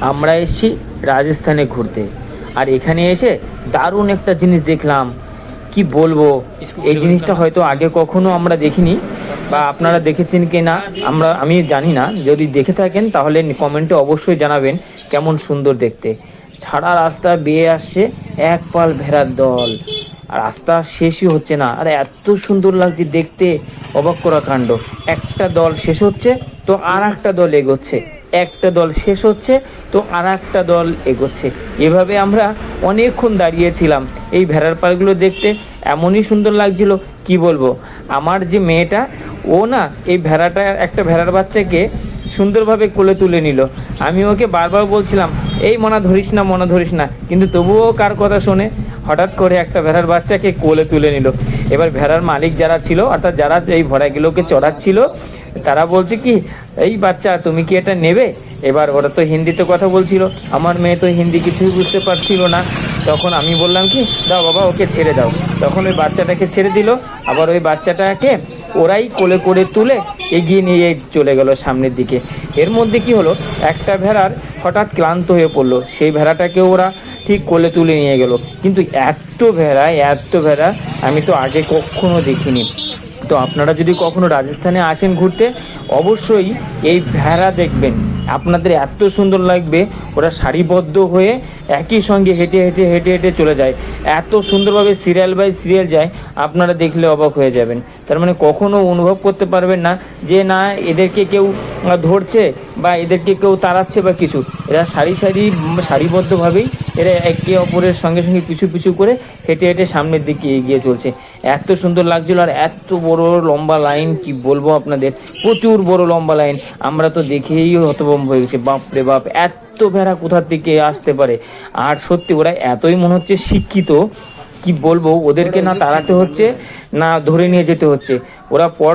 আমরা এসেছি রাজস্থানে ঘুরতে। আর এখানে এসে দারুণ একটা জিনিস দেখলাম। কি বলব? এই জিনিসটা হয়তো আগে কখনো আমরা দেখিনি বা আপনারা দেখেছেন কি না আমরা আমি জানি না। যদি দেখে থাকেন তাহলে কমেন্টে অবশ্যই জানাবেন কেমন সুন্দর দেখতে। ছাড়া রাস্তা বেয়ে আসছে এক পাল ভেড়ার দল। আর রাস্তা শেষই হচ্ছে না। আর এত সুন্দর লাগছে দেখতে। অবাক করা কাণ্ড। একটা দল শেষ হচ্ছে তো আর একটা দল এগোচ্ছে। একটা দল শেষ হচ্ছে, তো আর একটা দল এগোচ্ছে। এভাবে আমরা অনেকক্ষণ দাঁড়িয়েছিলাম এই ভেড়ার পালগুলো দেখতে। এমনই সুন্দর লাগছিল, কি বলব? আমার যে মেয়েটা, ও না এই ভেড়াটা, একটা ভেড়ার বাচ্চাকে সুন্দরভাবে কোলে তুলে নিল। আমি ওকে বারবার বলছিলাম, এই মনা ধরিস না, মনা ধরিস না। কিন্তু তবুও কার কথা শোনে? হঠাৎ করে একটা ভেড়ার বাচ্চাকে কোলে তুলে নিল। এবার ভেড়ার মালিক যারা ছিল, অর্থাৎ যারা এই ভেড়াগুলোকে চড়াচ্ছিল তারা বলছে কি, এই বাচ্চা, তুমি কি এটা নেবে? এবার ওরা তো হিন্দিতে কথা বলছিল। আমার মেয়ে তো হিন্দি কিছুই বুঝতে পারছিল না। তখন আমি বললাম কি, দাও বাবা, ওকে ছেড়ে দাও। তখন ওই বাচ্চাটাকে ছেড়ে দিল। আবার ওই বাচ্চাটাকে ওরাই কোলে করে তুলে এগিয়ে নিয়ে চলে গেল সামনের দিকে। এর মধ্যে কি হলো, একটা ভেড়ার হঠাৎ ক্লান্ত হয়ে পড়ল। সেই ভেড়াটাকে ওরা ঠিক কোলে তুলে নিয়ে গেল। কিন্তু এত ভেড়া এত ভেড়া, আমি তো আগে কখনো দেখিনি। তো আপনারা যদি কখনো রাজস্থানে আসেন ঘুরতে, অবশ্যই এই ভেড়া দেখবেন। আপনাদের এত সুন্দর লাগবে, ওরা সারিবদ্ধ হয়ে একই সঙ্গে হেঁটে হেঁটে হেঁটে হেঁটে চলে যায়। এত সুন্দরভাবে সিরিয়াল বাই সিরিয়াল যায়, আপনারা দেখলে অবাক হয়ে যাবেন। তার মানে কখনো অনুভব করতে পারবেন না যে, না, এদেরকে কেউ ধরছে বা এদেরকে কেউ তাড়াচ্ছে বা কিছু। এরা সারি সারি, সারিবদ্ধভাবেই এরা একে অপরের সঙ্গে সঙ্গে পিছু পিছু করে হেঁটে হেঁটে সামনের দিকে এগিয়ে চলছে। এত সুন্দর লাগছিল আর এত বড় লম্বা লাইন, কি বলব আপনাদের? প্রচুর বড় লম্বা লাইন। আমরা তো দেখেই হতভম্ব হয়ে গেছি। বাপরে বাপ, এত ভেড়া কোথার থেকে আসতে পারে? আর সত্যি ওরা এতই মনে হচ্ছে শিক্ষিত, কি বলব? ওদেরকে না তাড়াতে হচ্ছে, না ধরে নিয়ে যেতে হচ্ছে। ওরা পর